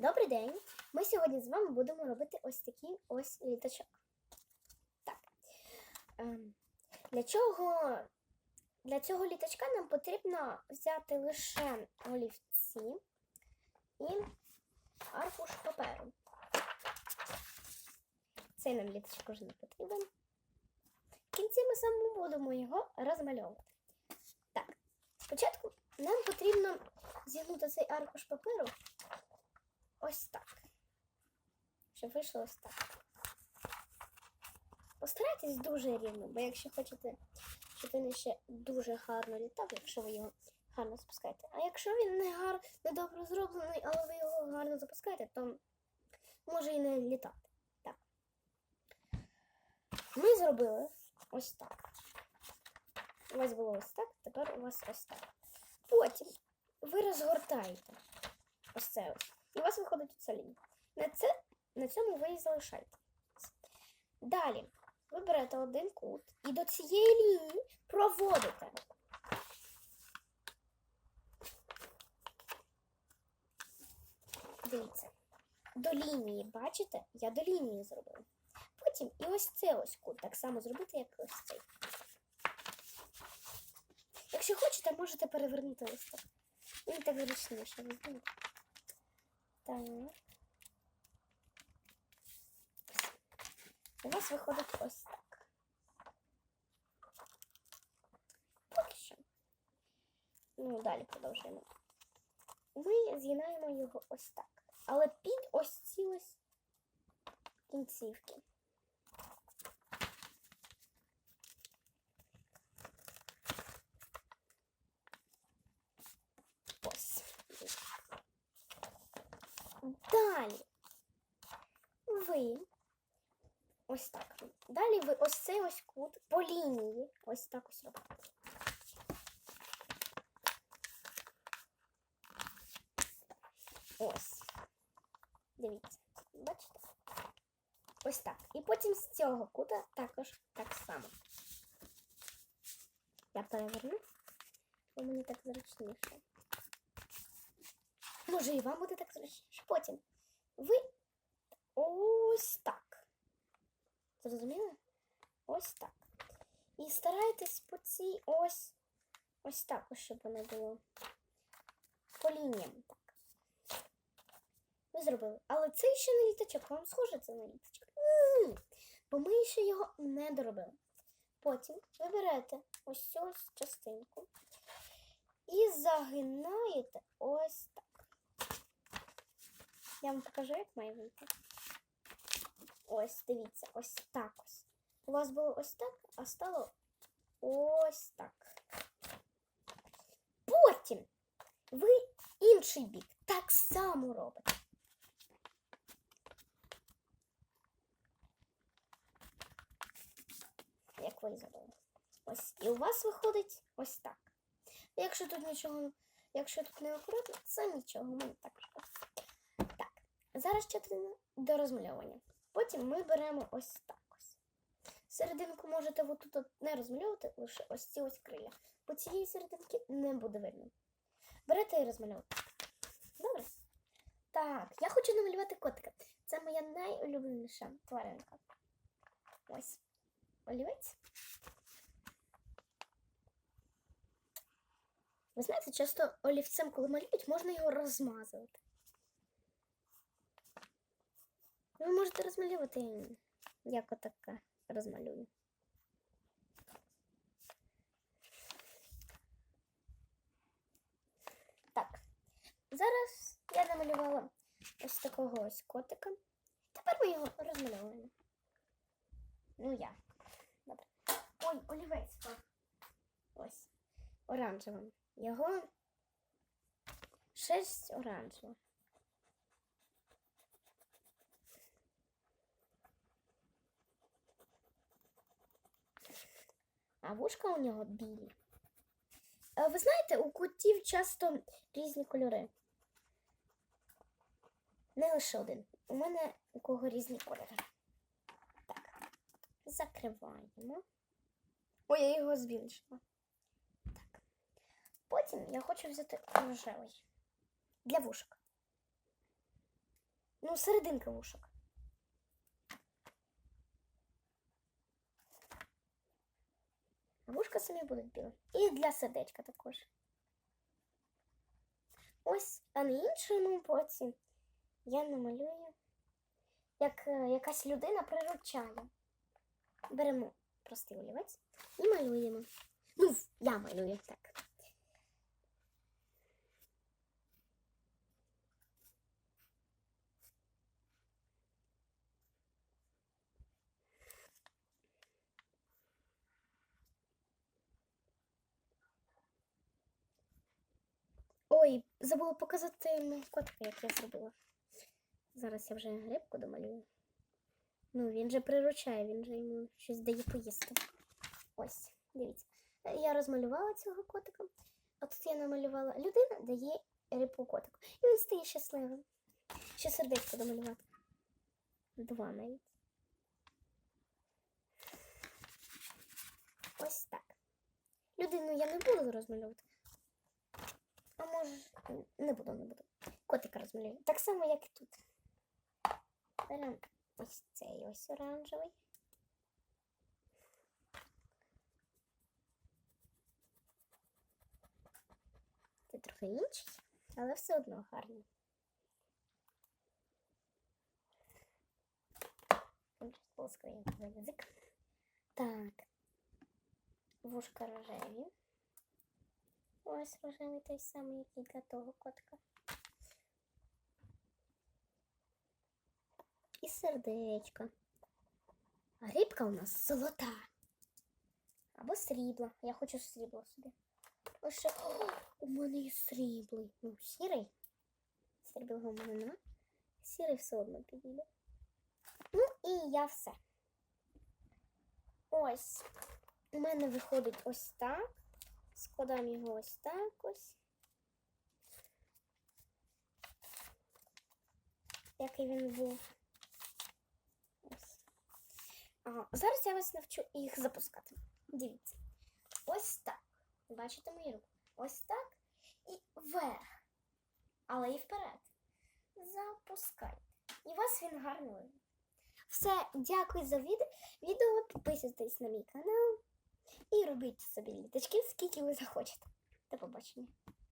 Добрий день! Ми сьогодні з вами будемо робити ось такий ось літачок. Так. Ем, для чого для цього літачка нам потрібно взяти лише олівці і аркуш паперу. Цей нам літачок вже не потрібен. В кінці ми саме будемо його розмальовувати. Так, спочатку нам потрібно зігнути цей аркуш паперу ось так. Щоб вийшло ось так. Постарайтесь дуже рівно, бо якщо хочете, щоб він ще дуже гарно літав, якщо ви його гарно запускаєте. А якщо він не гар... не добре зроблений, але ви його гарно запускаєте, то може і не літати. Так. Ми зробили ось так. У вас було ось так, тепер у вас ось так. Потім ви розгортаєте ось це ось. І у вас виходить оця лінія. На, це, на цьому ви і залишаєте. Далі ви берете один кут і до цієї лінії проводите. Дивіться. До лінії, бачите? Я до лінії зробила. Потім і ось це ось кут. Так само зробити, як ось цей. Якщо хочете, можете перевернути так. Він так зручніше, знаєте. Так. У вас виходить ось так. Поки що. Ну, далі продовжуємо. Ми з'єднаємо його ось так. Але під ось ці ось кінцівки. Ось. Далі ви ось так. Далі ви ось цей ось кут по лінії. Ось так ось робите. Ось. Дивіться, бачите? Ось так. І потім з цього кута також так само. Я переверну, бо мені так зручніше. Може, і вам буде так зручніше. Потім ви ось так. Зрозуміли? Ось так. І старайтесь по цій ось ось так, щоб воно було по лініям. Так. Ви зробили. Але це ще не літачок. Вам схоже це на літачок? Бо ми ще його не доробили. Потім ви берете ось цю частинку і загинаєте ось так. Я вам покажу, як має вийти. Ось, дивіться, ось так ось. У вас було ось так, а стало ось так. Потім ви інший бік так само робите. Як ви зробили. Ось. І у вас виходить ось так. Якщо тут нічого, якщо тут не акуратно, це нічого, також. Так, зараз частина до розмальовування. Потім ми беремо ось так ось. Серединку можете отут от не розмальовувати, лише ось ці ось крилля. Бо цієї серединки не буде видно. Берете і розмальовуєте. Добре? Так, я хочу намалювати котика. Це моя найулюбленіша тваринка. Ось. Олівець. Ви знаєте, часто олівцем, коли малюють, можна його розмазувати. Ви можете розмалювати, як отака розмалюю. Так, зараз я намалювала ось такого ось котика. Тепер ми його розмальовуємо. Ну я. Добре. Ой, олівець. Ось. Оранжевим. Його шесть оранжевих. А вушка у нього білі. Е, Ви знаєте, у котів часто різні кольори. Не лише один. У мене у кого різні кольори. Так, закриваємо. Ой, я його збільшила. Так. Потім я хочу взяти рожевий для вушок. Ну, серединка вушок. А вушка самі будуть білі. І для сердечка також. Ось, а на іншому боці я намалюю, як е, якась людина приручає. Беремо простий олівець і малюємо. Ну, я малюю так. Ой, забула показати котика, як я зробила. Зараз я вже грибку домалюю. Ну, він же приручає, він же йому щось дає поїсти. Ось, дивіться. Я розмалювала цього котика. А тут я намалювала людина дає рибку котику. І він стає щасливим. Ще сердечко домалювати. Два навіть. Ось так. Людину я не буду розмальовувати. А може, не буду, не буду. Котика розмалюю. Так само, як і тут. Беремо ось цей ось оранжевий. Це трохи інший, але все одно гарний. Так. Вушка рожеві. Ось рожевий той самий, який для того котика. І сердечко. А рибка у нас золота. Або срібла. Я хочу срібло собі. Ще О, у мене є сріблий. Ну, сірий. Сріблого у мене нема. Сірий все одно підійде. Ну і я все. Ось. У мене виходить ось так. Складаємо його ось так ось. Який він був. Ага. Зараз я вас навчу їх запускати. Дивіться. Ось так. Бачите мою руку? Ось так і вверх. Але і вперед. Запускайте. І вас він гарно. Все, дякую за від- відео. Підписуйтесь на мій канал і робіть собі літочки, скільки ви захочете. До побачення.